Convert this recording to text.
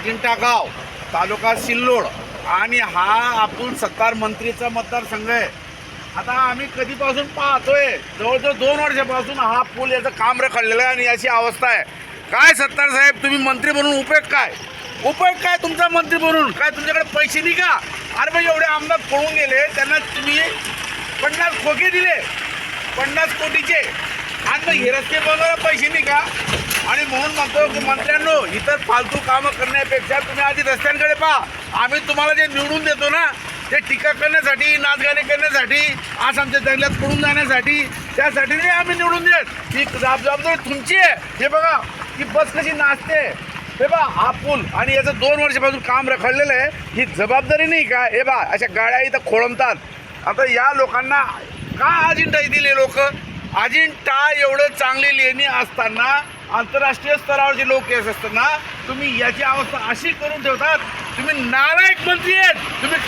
अजिंठा गाव तालुका सिल्लोड. आणि हा अब्दुल सत्तार मंत्रीचा मतदारसंघ आहे. आता आम्ही कधीपासून पाहतोय जवळजवळ दोन वर्षापासून हा पूल याचं काम रखडलेलं आहे आणि याची अवस्था आहे. काय सत्तार साहेब तुम्ही मंत्री म्हणून उपयोग काय? उपयोग काय तुमचा मंत्री म्हणून? काय तुमच्याकडे पैसे नाही का? अरे मग एवढे आमदार पळून गेले त्यांना तुम्ही पन्नास खोके दिले पन्नास कोटीचे. आणि मग हे रस्ते बनवायला पैसे नाही का? आणि मग म्हणतो की मंत्र्यांनो इतर फालतू कामं करण्यापेक्षा तुम्ही आधी रस्त्यांकडे पहा. आम्ही तुम्हाला जे निवडून देतो ना ते टीका करण्यासाठी नाचगाणे करण्यासाठी आज आमच्या जंगलात पडून जाण्यासाठी त्यासाठी नाही आम्ही निवडून देत. ही जबाबदारी तुमची आहे. हे बघा की बस कशी नाचते. हे बा हा पूल आणि याचं दोन वर्षापासून काम रखडलेलं आहे. ही जबाबदारी नाही का? हे बा अशा गाड्या इथं खोळंबतात. आता या लोकांना का अजिंठा दिली लोक? अजिंठा एवढं चांगली लेणी असताना आंतरराष्ट्रीय स्तरावरचे लोक येत असताना तुम्ही याची अवस्था अशी करून ठेवतात तुम्ही नालायक मंत्री आहेत तुम्ही